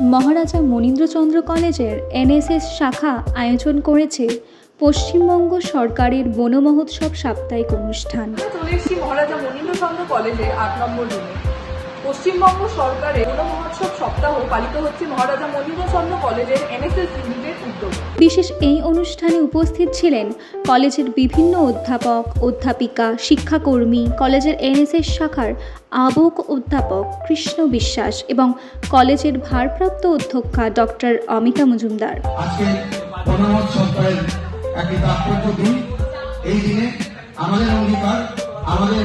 মহারাজা মনীন্দ্রচন্দ্র কলেজের এনএসএস শাখা আয়োজন করেছে পশ্চিমবঙ্গ সরকারের বন মহোৎসব সাপ্তাহিক অনুষ্ঠান। মহারাজা মনীন্দ্রচন্দ্র কলেজে আট নম্বর রুমে। পশ্চিমবঙ্গ সরকারের বন মহোৎসব সপ্তাহ পালিত হচ্ছে মহারাজা মনীন্দ্রচন্দ্র কলেজের এনএসএস ইউনিটের উদ্যোগে। বিশেষ এই অনুষ্ঠানে উপস্থিত ছিলেন কলেজের বিভিন্ন অধ্যাপক অধ্যাপিকা শিক্ষাকর্মী কলেজের এনএসএস শাখার আবক অধ্যাপক কৃষ্ণ বিশ্বাস এবং কলেজের ভারপ্রাপ্ত অধ্যক্ষা ডক্টর অমিতা মজুমদার। আজকে বনমত সপ্তাহের একটি তাৎপর্য দিন। এই দিনে আমাদের অঙ্গীকার আমাদের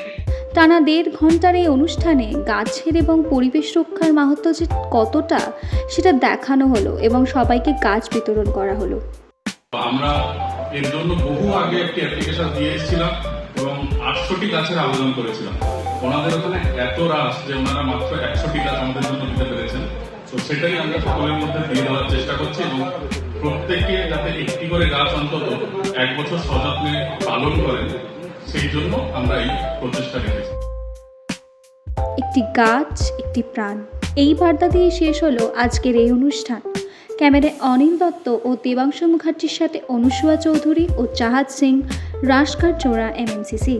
টানা দেড় ঘণ্টার এই অনুষ্ঠানে গাছের এবং পরিবেশ রক্ষার মাহাত্ম যে কতটা, সেটা দেখানো হলো এবং সবাইকে গাছ বিতরণ করা হলো। আমরা এর জন্য বহু আগে একটি অ্যাপ্লিকেশন দিয়ে এসেছিলাম এবং আটশোটি গাছের আবেদন করেছিলাম। ওনাদের ওখানে এত রাস যে ওনারা মাত্র একশোটি গাছ আমাদের জন্য দিতে পেরেছেন। তো সেটাই আমরা সকলের মধ্যে দিয়ে দেওয়ার চেষ্টা করছি এবং প্রত্যেককে যাতে একটি করে গাছ অন্তত এক বছর সযত্নে পালন করেন, সেই জন্য আমরা এই প্রচেষ্টা রেখেছি। একটি গাছ, একটি প্রাণ। এই বার্তা দিয়ে শেষ হলো আজকের এই অনুষ্ঠান। ক্যামেরায় অনিল দত্ত ও দেবাংশু মুখার্জির সাথে অনুসুয়া চৌধুরী ও চাহাদ সিং রাসকার চোরা এমএমসিসি।